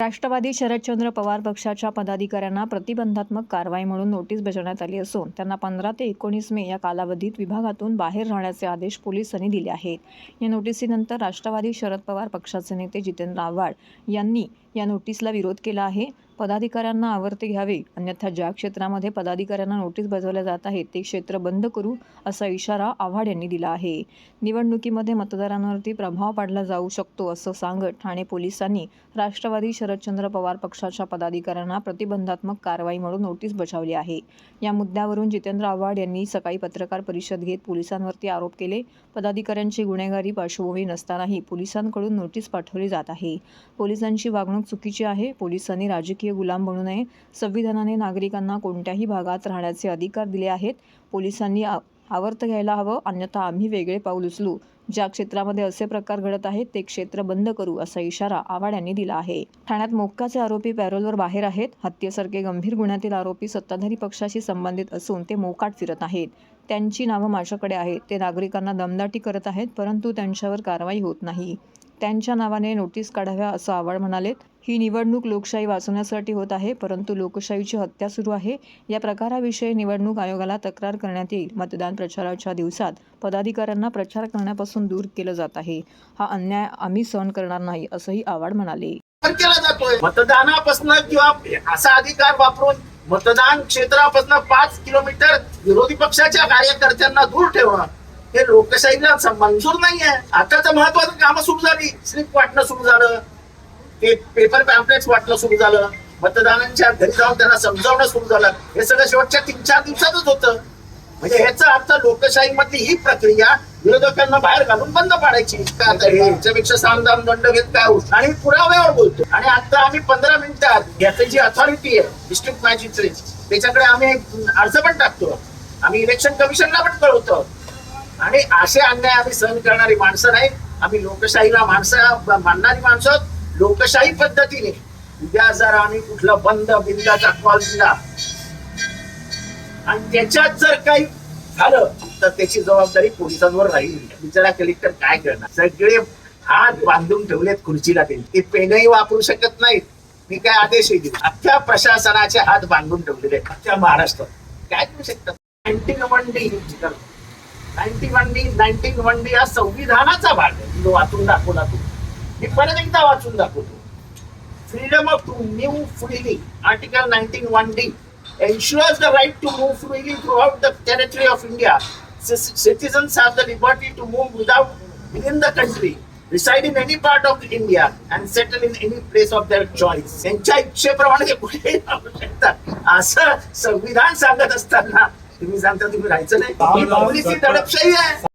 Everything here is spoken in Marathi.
राष्ट्रवादी शरदचंद्र पवार पक्षाच्या पदाधिकाऱ्यांना प्रतिबंधात्मक कारवाई म्हणून नोटीस बजावण्यात आली असून त्यांना पंधरा ते एकोणीस मे या कालावधीत विभागातून बाहेर राहण्याचे आदेश पोलिसांनी दिले आहेत. या नोटिसीनंतर राष्ट्रवादी शरद पवार पक्षाचे नेते जितेंद्र आव्हाड यांनी या नोटीसला विरोध केला आहे. पदाधिकाऱ्यांना आवर्ते घ्यावे अन्यथा ज्या क्षेत्रामध्ये पदाधिकाऱ्यांना नोटीस बजावल्या जात आहेत ते क्षेत्र बंद करू असा इशारा आव्हाड यांनी दिला आहे. निवडणुकीमध्ये मतदारांवरती प्रभाव पाडला जाऊ शकतो असं सांगत ठाणे पोलिसांनी राष्ट्रवादी शरदचंद्र पवार पक्षाच्या पदाधिकाऱ्यांना प्रतिबंधात्मक कारवाई म्हणून नोटीस बजावली आहे. या मुद्द्यावरून जितेंद्र आव्हाड यांनी सकाळी पत्रकार परिषद घेत पोलिसांवरती आरोप केले. पदाधिकाऱ्यांची गुन्हेगारी पार्श्वभूमी नसतानाही पोलिसांकडून नोटीस पाठवली जात आहे. पोलिसांची वागणूक चुकीची आहे. पोलिसांनी राजकीय गुलाम बनू नये. संविधानाने नागरिकांना कोणत्याही भागात राहण्याचे अधिकार दिले आहेत. पोलिसांनी आवर्त घ्यायला हवं अन्यथा आम्ही वेगळे पाऊल उचलू. ज्या क्षेत्रामध्ये असे प्रकार घडत आहेत ते क्षेत्र बंद करू असा इशारा आव्हाड यांनी दिला आहे. ठाण्यात मोक्काचे आरोपी पॅरोलवर बाहेर आहेत. हत्येसारखे गंभीर गुन्ह्यातील आरोपी सत्ताधारी पक्षाशी संबंधित असून ते मोकाट फिरत आहेत. त्यांची नावं माझ्याकडे आहेत. ते नागरिकांना दमदाटी करत आहेत परंतु त्यांच्यावर कारवाई होत नाही. त्यांच्या नावाने नोटीस काढाव्या असं आव्हाड म्हणालेत. ही निवडणूक लोकशाही वाचवण्यासाठी होत आहे परंतु लोकशाहीची हत्या सुरू आहे. या प्रकाराविषयी निवडणूक आयोगाला तक्रार करण्यात येईल. मतदान प्रचाराच्या दिवसात पदाधिकाऱ्यांना प्रचार करण्यापासून दूर केलं जात आहे. हा अन्याय आम्ही सहन करणार नाही असंही आव्हाड म्हणाले. केला जातोय. मतदानापासून किंवा असा अधिकार वापरून मतदान क्षेत्रापासून पाच किलोमीटर विरोधी पक्षाच्या कार्यकर्त्यांना दूर ठेवणं हे लोकशाहीला सं- मंजूर नाहीये आता तर महत्वाचं कामं सुरू झाली. स्लिप वाटणं सुरू झालं. ते पेपर पॅम्पलेट्स वाटणं सुरू झालं. मतदानांच्या घरी जाऊन त्यांना समजावणं सुरू झालं. हे सगळं शेवटच्या तीन चार दिवसातच होतं. म्हणजे ह्याचा अर्थ लोकशाहीमधली ही प्रक्रिया विरोधकांना बाहेर घालून बंद पाडायची. का आता याच्यापेक्षा सामदाम दंड घेत काय होत? आणि पुराव्यावर बोलतो. आणि आता आम्ही पंधरा मिनिटात याची जी अथॉरिटी आहे डिस्ट्रिक्ट मॅजिस्ट्रेट त्याच्याकडे आम्ही अर्ज पण टाकतो. आम्ही इलेक्शन कमिशनला पण कळवतो. आणि असे अन्याय आम्ही सहन करणारी माणसं नाही. आम्ही लोकशाहीला माणसं मानणारी माणसं लोकशाही पद्धतीने. उद्या जर आम्ही कुठला बंद बिंदाचा कॉल दिला आणि त्याच्यात जर काही झालं तर त्याची जबाबदारी पोलिसांवर राहील. बिचारा कलेक्टर काय करणार? सगळे हात बांधून ठेवलेत खुर्चीला ते. पेनही वापरू शकत नाहीत. मी काय आदेशही दिले अख्ख्या प्रशासनाचे हात बांधून ठेवलेले आहेत, अख्ख्या महाराष्ट्रात. काय करू शकतात? Nineteen one D. Nineteen one D nineteen one D हा संविधानाचा भाग आहे. वाचून दाखवला तू. ही परत एकदा वाचून दाखवतो. Freedom of to move freely article nineteen one D ensures the right to move freely throughout the territory of India citizens have the liberty to move without within the country reside in any part of India and settle in any place of their choice यांच्या इच्छेप्रमाणे ते कुठे असं संविधान सांगत असताना तुम्ही सांगता तुम्ही राहायचं नाही. ही पब्लिसिटी आहे.